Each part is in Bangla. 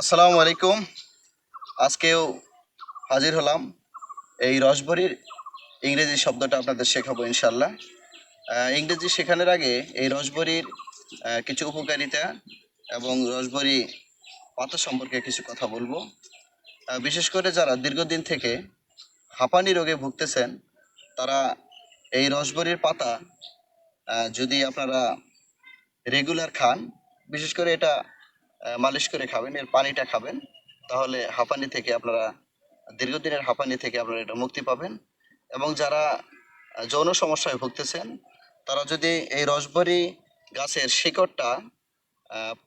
আসসালামু আলাইকুম। আজকেও হাজির হলাম এই রসবরির ইংরেজি শব্দটা আপনাদের শেখাবো ইনশাল্লাহ ইংরেজি শেখানোর আগে এই রসবরির কিছু উপকারিতা এবং রসবরি পাতা সম্পর্কে কিছু কথা বলব। বিশেষ করে যারা দীর্ঘদিন থেকে হাঁপানি রোগে ভুগতেছেন, তারা এই রসবরির পাতা যদি আপনারা রেগুলার খান, বিশেষ করে এটা মালিশ করে খাবেন, এর পানিটা খাবেন। তাহলে হাঁপানি থেকে আপনারা, দীর্ঘদিনের হাঁপানি থেকে আপনারা এটা মুক্তি পাবেন। এবং যারা যৌন সমস্যায় ভুগতেছেন, তারা যদি এই রসবরি গাছের শিকড়টা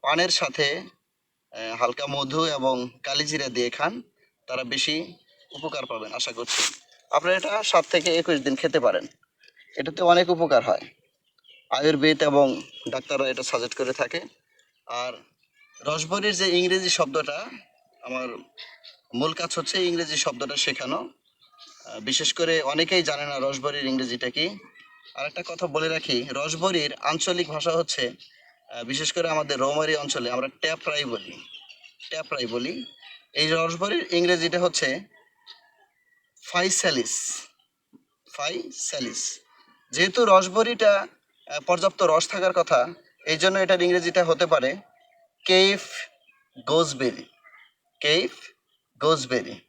পানের সাথে হালকা মধু এবং কালিজিরা দিয়ে খান, তারা বেশি উপকার পাবেন, আশা করছি। আপনারা এটা সাত থেকে একুশ দিন খেতে পারেন। এটাতে অনেক উপকার হয়। আয়ুর্বেদ এবং ডাক্তাররা এটা সাজেস্ট করে থাকে। আর রসবরির যে ইংরেজি শব্দটা, আমার মূল কাজ হচ্ছে ইংরেজি শব্দটা শেখানো। বিশেষ করে অনেকেই জানে না রসবরির ইংরেজিটা কি। আর একটা কথা বলে রাখি, রসবরির আঞ্চলিক ভাষা হচ্ছে বিশেষ করে আমাদের রৌমারি অঞ্চলে আমরা ট্যাপরাই বলি ট্যাপরাই বলি। এই রসবরির ইংরেজিটা হচ্ছে ফাইস্যালিস ফাইস্যালিস যেহেতু রসবরিটা পর্যাপ্ত রস থাকার কথা, এই জন্য এটার ইংরেজিটা হতে পারে। কেফ গোজবেরি। কেইফ গোজবেরি।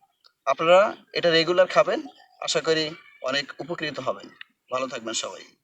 আপনারা এটা রেগুলার খাবেন। আশা করি অনেক উপকৃত হবেন। ভালো থাকবেন সবাই।